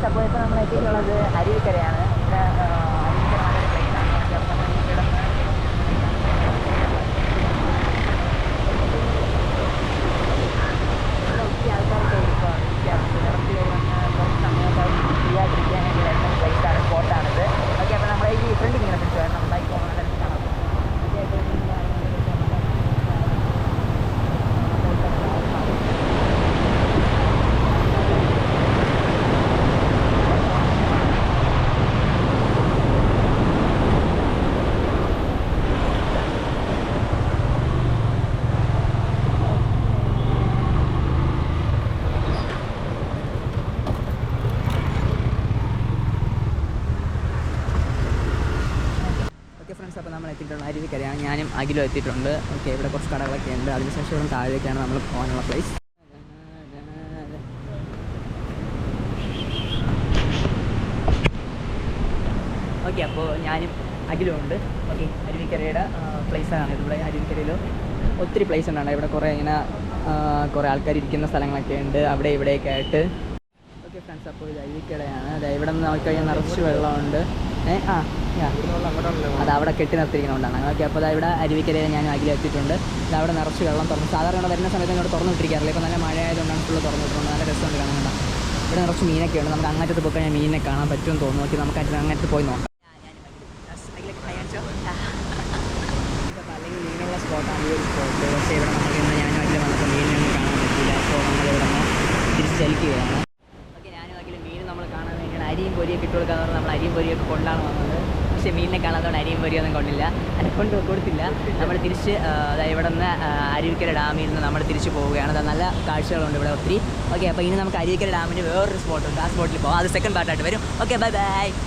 അപ്പോൾ ഇപ്പോൾ നമ്മളെത്തിയിട്ടുള്ളത് അരുവിക്കരയാണ് ഇവിടെ ആ, അരുവിക്കര നല്ലൊരു പ്ലേസാണ് അപ്പോൾ നമ്മൾ ഇവിടെ ഇവിടെ ഒത്തിരി ആൾക്കാരൊക്കെ ഇരിക്കുകയാണ് ഇരിക്കുകയാണ് നിറച്ച് പേര് വന്ന് കുറച്ച് സമയമൊക്കെ ഫ്രീ ആയിട്ടിരിക്കാൻ വേണ്ടി വരുന്ന പ്ലേസാണ് സ്പോട്ടാണിത് ഓക്കെ അപ്പോൾ നമ്മൾ ഈ ഫ്രണ്ടിൽ ഇങ്ങനെ പിടിച്ചു വരണം ബൈക്ക് പോകുന്നത് കാണാം ഓക്കെ അപ്പോൾ ഓക്കെ ഫ്രണ്ട്സ് അപ്പോൾ നമ്മൾ എത്തിയിട്ടുള്ള അരുവിക്കരയാണ്. ഞാനും അഖിലും എത്തിയിട്ടുണ്ട്. ഓക്കെ ഇവിടെ കുറച്ച് കടകളൊക്കെ ഉണ്ട്. അതിനുശേഷം ഇവിടെ താഴേക്കാണ് നമ്മൾ പോകാനുള്ള പ്ലേസ് ഓക്കെ അപ്പോൾ ഞാനും അഖിലും ഉണ്ട്. ഓക്കെ അരുവിക്കരയുടെ പ്ലേസാണ് ഇവിടെ. അരുവിക്കരയിൽ ഒത്തിരി പ്ലേസ് ഉണ്ടാണ്. ഇവിടെ കുറേ ഇങ്ങനെ കുറേ ആൾക്കാർ ഇരിക്കുന്ന സ്ഥലങ്ങളൊക്കെ ഉണ്ട്. അവിടെ ഇവിടെയൊക്കെ ആയിട്ട്. ഓക്കെ ഫ്രണ്ട്സ് അപ്പോൾ ഇത് അരുവിക്കരയാണ്. അതെ ഇവിടെ നിന്ന് നോക്കിക്കഴിഞ്ഞാൽ നിറച്ച് വെള്ളമുണ്ട്. ഏ ആ അത് അവിടെ കെട്ടി നിർത്തിയിരിക്കുന്നതുകൊണ്ടാണ്. ഓക്കെ അപ്പോൾ അത് ഇവിടെ അരുവിക്കരയിൽ ഞാൻ അഖിൽ എത്തിയിട്ടുണ്ട്. ഇത് അവിടെ നിറച്ച് വെള്ളം തുറന്നു. സാധാരണ ഇവിടെ വരുന്ന സമയത്ത് ഇങ്ങോട്ട് തുറന്നു വിട്ടിരിക്കാറില്ല. ഇപ്പോൾ നല്ല മഴ ആയതുകൊണ്ടാണ് ഫുള്ള് തുറന്നു വിട്ടിട്ടുണ്ട്. നല്ല രസമുണ്ട് കാണാൻ ഇവിടെ നിറച്ച് മീനൊക്കെ ഉണ്ട്. നമുക്ക് അങ്ങനത്തെ പോയി കഴിഞ്ഞാൽ മീനിനെ കാണാൻ പറ്റുമെന്ന് തോന്നുന്നു. ഓക്കെ നമുക്ക് അതിന് അങ്ങനത്തെ പോയി നോക്കാം. അല്ലെങ്കിൽ മീനുള്ള സ്പോട്ടാണ്. ഈ ഒരു സ്പോട്ട് പക്ഷേ ഇവിടെ നമുക്ക് ഇന്ന് ഞാനും അതിൽ വന്നപ്പോൾ മീനിനൊന്നും കാണാൻ പറ്റില്ല അപ്പോൾ നമ്മളിവിടെ നിന്ന് തിരിച്ച് ചലിക്കുകയാണ് ഓക്കെ ഞാനും അതിൽ മീൻ നമ്മൾ കാണാൻ വേണ്ടിയാണ് അരിയും പൊരിയൊക്കെ ഇട്ട് കൊടുക്കാന്ന് പറഞ്ഞാൽ നമ്മൾ അരിയും പൊരിയൊക്കെ കൊണ്ടാണ് വന്നത്. പക്ഷേ മീനിനെ കാണാത്തതുകൊണ്ട് അരിയും പൊരിയൊന്നും കൊണ്ടില്ല. അതിനെ കൊണ്ട് കൊടുത്തില്ല. നമ്മൾ തിരിച്ച് ഇവിടെ നിന്ന് അരുവിക്കര ഡാമിൽ നിന്ന് നമ്മൾ തിരിച്ച് പോവുകയാണ്. അത് നല്ല കാഴ്ചകളുണ്ട് ഇവിടെ ഒത്തിരി. ഓക്കെ അപ്പോൾ ഇനി നമുക്ക് അരുവിക്കര ഡാമിന് വേറൊരു സ്പോട്ടുണ്ട്. ആ സ്പോട്ടിൽ പോകാം അത് സെക്കൻഡ് പാർട്ടായിട്ട് വരും. Okay bye bye